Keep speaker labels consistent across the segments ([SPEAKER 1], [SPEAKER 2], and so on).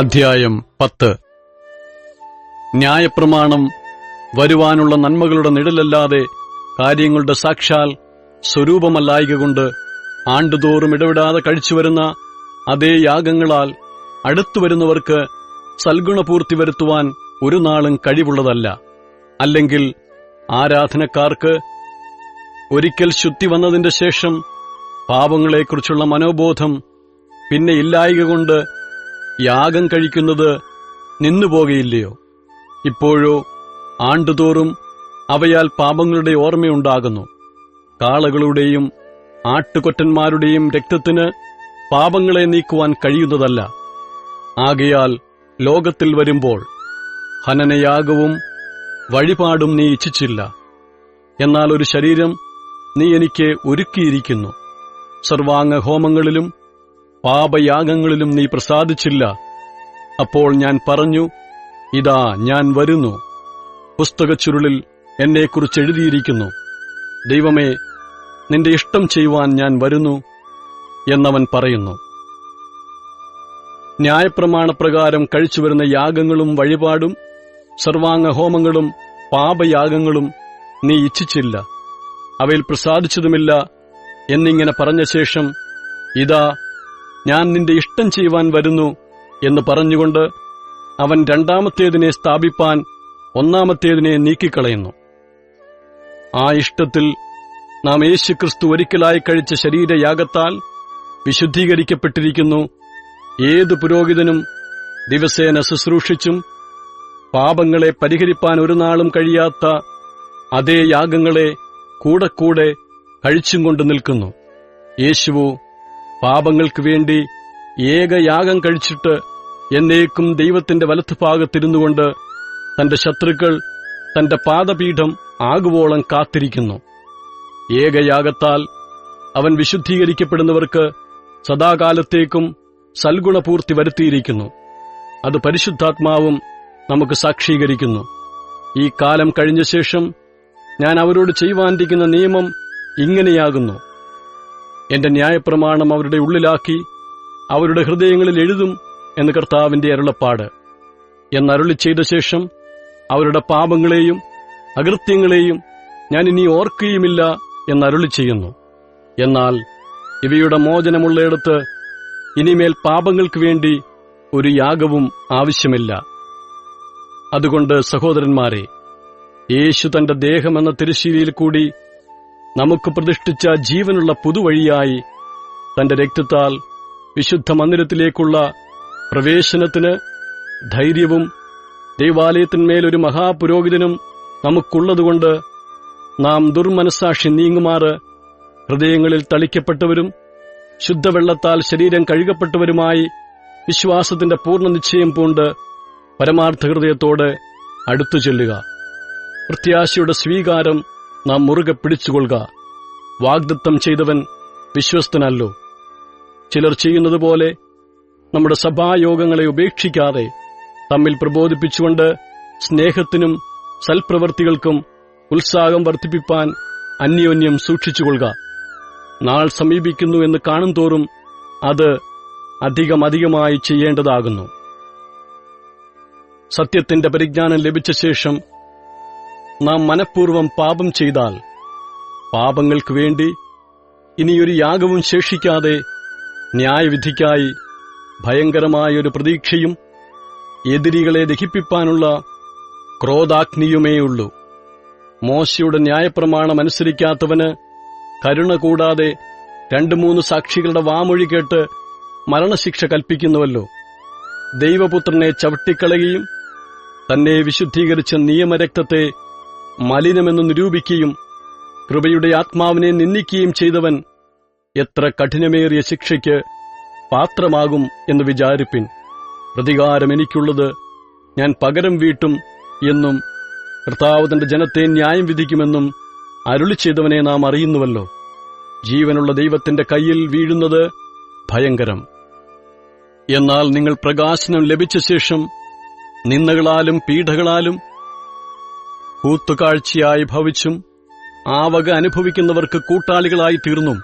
[SPEAKER 1] അധ്യായം പത്ത്. ന്യായപ്രമാണം വരുവാനുള്ള നന്മകളുടെ നിഴലല്ലാതെ കാര്യങ്ങളുടെ സാക്ഷാൽ സ്വരൂപമല്ലായകൊണ്ട് ആണ്ടുതോറും ഇടവിടാതെ കഴിച്ചുവരുന്ന അതേ യാഗങ്ങളാൽ അടുത്തുവരുന്നവർക്ക് സൽഗുണപൂർത്തി വരുത്തുവാൻ ഒരു നാളും കഴിവുള്ളതല്ല. അല്ലെങ്കിൽ ആരാധനക്കാർക്ക് ഒരിക്കൽ ശുദ്ധി വന്നതിന്റെ ശേഷം പാപങ്ങളെക്കുറിച്ചുള്ള മനോബോധം പിന്നെ ഇല്ലായിക കൊണ്ട് യാഗം കഴിക്കുന്നത് നിന്നുപോകയില്ലയോ? ഇപ്പോഴോ ആണ്ടുതോറും അവയാൽ പാപങ്ങളുടെ ഓർമ്മയുണ്ടാകുന്നു. കാളകളുടെയും ആട്ടുകൊറ്റന്മാരുടെയും രക്തത്തിന് പാപങ്ങളെ നീക്കുവാൻ കഴിയുന്നതല്ല. ആകയാൽ ലോകത്തിൽ വരുമ്പോൾ ഹനനയാഗവും വഴിപാടും നീ ഇച്ഛിച്ചില്ല. എന്നാൽ ഒരു ശരീരം നീ എനിക്ക് ഒരുക്കിയിരിക്കുന്നു. സർവാംഗ ഹോമങ്ങളിലും പാപയാഗങ്ങളിലും നീ പ്രസാദിച്ചില്ല. അപ്പോൾ ഞാൻ പറഞ്ഞു ഇതാ ഞാൻ വരുന്നു. പുസ്തകച്ചുരുളിൽ എന്നെക്കുറിച്ച് എഴുതിയിരിക്കുന്നു. ദൈവമേ നിന്റെ ഇഷ്ടം ചെയ്യുവാൻ ഞാൻ വരുന്നു എന്നവൻ പറയുന്നു. ന്യായപ്രമാണപ്രകാരം കഴിച്ചുവരുന്ന യാഗങ്ങളും വഴിപാടും സർവാംഗ ഹോമങ്ങളും പാപയാഗങ്ങളും നീ ഇച്ഛിച്ചില്ല. അവയിൽ പ്രസാദിച്ചതുമില്ല എന്നിങ്ങനെ പറഞ്ഞ ശേഷം ഇതാ ഞാൻ നിന്റെ ഇഷ്ടം ചെയ്യുവാൻ വരുന്നു എന്ന് പറഞ്ഞുകൊണ്ട് അവൻ രണ്ടാമത്തേതിനെ സ്ഥാപിപ്പാൻ ഒന്നാമത്തേതിനെ നീക്കിക്കളയുന്നു. ആ ഇഷ്ടത്തിൽ നാം യേശുക്രിസ്തു ഒരിക്കലായി കഴിച്ച ശരീരയാഗത്താൽ വിശുദ്ധീകരിക്കപ്പെട്ടിരിക്കുന്നു. ഏതു പുരോഹിതനും ദിവസേന ശുശ്രൂഷിച്ചും പാപങ്ങളെ പരിഹരിപ്പാൻ ഒരു നാളും കഴിയാത്ത അതേ യാഗങ്ങളെ കൂടെ കൂടെ കഴിച്ചും കൊണ്ട് നിൽക്കുന്നു. യേശുവോ പാപങ്ങൾക്ക് വേണ്ടി ഏകയാഗം കഴിച്ചിട്ട് എന്നേക്കും ദൈവത്തിന്റെ വലത്തുഭാഗത്തിരുന്നുകൊണ്ട് തന്റെ ശത്രുക്കൾ തന്റെ പാദപീഠം ആകുവോളം കാത്തിരിക്കുന്നു. ഏകയാഗത്താൽ അവൻ വിശുദ്ധീകരിക്കപ്പെടുന്നവർക്ക് സദാകാലത്തേക്കും സൽഗുണപൂർത്തി വരുത്തിയിരിക്കുന്നു. അത് പരിശുദ്ധാത്മാവും നമുക്ക് സാക്ഷീകരിക്കുന്നു. ഈ കാലം കഴിഞ്ഞ ശേഷം ഞാൻ അവരോട് ചെയ്യുവാനിരിക്കുന്ന നിയമം ഇങ്ങനെയാകുന്നു. എന്റെ ന്യായപ്രമാണം അവരുടെ ഉള്ളിലാക്കി അവരുടെ ഹൃദയങ്ങളിൽ എഴുതും എന്ന് കർത്താവിന്റെ അരുളപ്പാട്. എന്നരുളി ചെയ്ത ശേഷം അവരുടെ പാപങ്ങളെയും അകൃത്യങ്ങളെയും ഞാൻ ഇനി ഓർക്കുകയുമില്ല എന്നരുളി ചെയ്യുന്നു എന്നാൽ ഇവയുടെ മോചനമുള്ളയിടത്ത് ഇനിമേൽ പാപങ്ങൾക്ക് വേണ്ടി ഒരു യാഗവും ആവശ്യമില്ല. അതുകൊണ്ട് സഹോദരന്മാരെ യേശു തന്റെ ദേഹമെന്ന തിരുശീലയിൽ കൂടി നമുക്ക് പ്രതിഷ്ഠിച്ച ജീവനുള്ള പുതുവഴിയായി തന്റെ രക്തത്താൽ വിശുദ്ധ മന്ദിരത്തിലേക്കുള്ള പ്രവേശനത്തിന് ധൈര്യവും ദൈവാലയത്തിന്മേൽ ഒരു മഹാപുരോഹിതനും നമുക്കുള്ളതുകൊണ്ട് നാം ദുർമനസാക്ഷി നീങ്ങുമാറ് ഹൃദയങ്ങളിൽ തളിക്കപ്പെട്ടവരും ശുദ്ധവെള്ളത്താൽ ശരീരം കഴുകപ്പെട്ടവരുമായി വിശ്വാസത്തിന്റെ പൂർണ നിശ്ചയം പൂണ്ട് പരമാർത്ഥ ഹൃദയത്തോട് അടുത്തു ചെല്ലുക പ്രത്യാശയുടെ സ്വീകാരം നാം മുറുകെ പിടിച്ചുകൊള്ളുക. വാഗ്ദത്തം ചെയ്തവൻ വിശ്വസ്തനല്ലോ. ചിലർ ചെയ്യുന്നതുപോലെ നമ്മുടെ സഭായോഗങ്ങളെ ഉപേക്ഷിക്കാതെ തമ്മിൽ പ്രബോധിപ്പിച്ചുകൊണ്ട് സ്നേഹത്തിനും സൽപ്രവർത്തികൾക്കും ഉത്സാഹം വർദ്ധിപ്പിപ്പാൻ അന്യോന്യം സൂക്ഷിച്ചുകൊള്ളുക. നാൾ സമീപിക്കുന്നു എന്ന് കാണും തോറും അത് അധികമധികമായി ചെയ്യേണ്ടതാകുന്നു. സത്യത്തിന്റെ പരിജ്ഞാനം ലഭിച്ച ശേഷം നാം മനഃപൂർവം പാപം ചെയ്താൽ പാപങ്ങൾക്ക് വേണ്ടി ഇനിയൊരു യാഗവും ശേഷിക്കാതെ ന്യായവിധിക്കായി ഭയങ്കരമായൊരു പ്രതീക്ഷയും എതിരികളെ ദഹിപ്പിപ്പാനുള്ള ക്രോധാഗ്നിയുമേയുള്ളൂ മോശയുടെ ന്യായപ്രമാണം അനുസരിക്കാത്തവന് കരുണ കൂടാതെ രണ്ടു മൂന്ന് സാക്ഷികളുടെ വാമൊഴി കേട്ട് മരണശിക്ഷ കൽപ്പിക്കുന്നുവല്ലോ. ദൈവപുത്രനെ ചവിട്ടിക്കളയുകയും തന്നെ വിശുദ്ധീകരിച്ച നിയമരക്തത്തെ മലിനമെന്ന് നിരൂപിക്കുകയും കൃപയുടെ ആത്മാവിനെ നിന്ദിക്കുകയും ചെയ്തവൻ എത്ര കഠിനമേറിയ ശിക്ഷയ്ക്ക് പാത്രമാകും എന്ന് വിചാരിപ്പിൻ. പ്രതികാരം എനിക്കുള്ളത് ഞാൻ പകരം വീട്ടും എന്നും കർത്താവ് തന്റെ ജനത്തെ ന്യായം വിധിക്കുമെന്നും അരുളി ചെയ്തവനെ നാം അറിയുന്നുവല്ലോ. ജീവനുള്ള ദൈവത്തിന്റെ കയ്യിൽ വീഴുന്നത് ഭയങ്കരം. എന്നാൽ നിങ്ങൾ പ്രകാശനം ലഭിച്ച ശേഷം നിന്ദകളാലും പീഡകളാലും കൂത്തുകാഴ്ചയായി ഭവിച്ചും ആ വക അനുഭവിക്കുന്നവർക്ക് കൂട്ടാളികളായി തീർന്നും.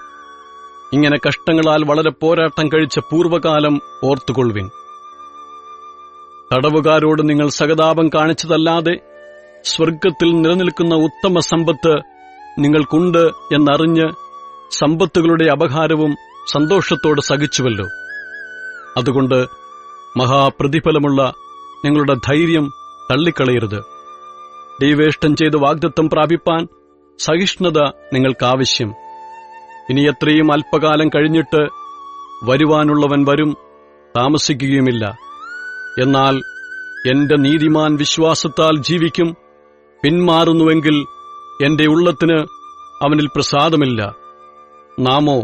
[SPEAKER 1] ഇങ്ങനെ കഷ്ടങ്ങളാൽ വളരെ പോരാട്ടം കഴിച്ച പൂർവകാലം ഓർത്തുകൊള്ളുവിൻ. തടവുകാരോട് നിങ്ങൾ സഹതാപം കാണിച്ചതല്ലാതെ സ്വർഗത്തിൽ നിലനിൽക്കുന്ന ഉത്തമ സമ്പത്ത് നിങ്ങൾക്കുണ്ട് എന്നറിഞ്ഞ് സമ്പത്തുകളുടെ അപഹാരവും സന്തോഷത്തോടെ സഹിച്ചുവല്ലോ. അതുകൊണ്ട് മഹാപ്രതിഫലമുള്ള നിങ്ങളുടെ ധൈര്യം തള്ളിക്കളയരുത്. ദൈവേഷ്ടം ചെയ്ത് വാഗ്ദത്തം പ്രാപിപ്പാൻ സഹിഷ്ണുത നിങ്ങൾക്കാവശ്യം. ഇനി എത്രയും അല്പകാലം കഴിഞ്ഞിട്ട് വരുവാനുള്ളവൻ വരും താമസിക്കുകയുമില്ല. എന്നാൽ എന്റെ നീതിമാൻ വിശ്വാസത്താൽ ജീവിക്കും പിന്മാറുന്നുവെങ്കിൽ എന്റെ ഉള്ളത്തിന് അവനിൽ പ്രസാദമില്ല. നാമോ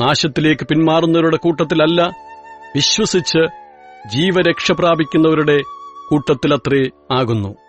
[SPEAKER 1] നാശത്തിലേക്ക് പിന്മാറുന്നവരുടെ കൂട്ടത്തിലല്ല വിശ്വസിച്ച് ജീവരക്ഷ പ്രാപിക്കുന്നവരുടെ കൂട്ടത്തിലത്രേ ആകുന്നു.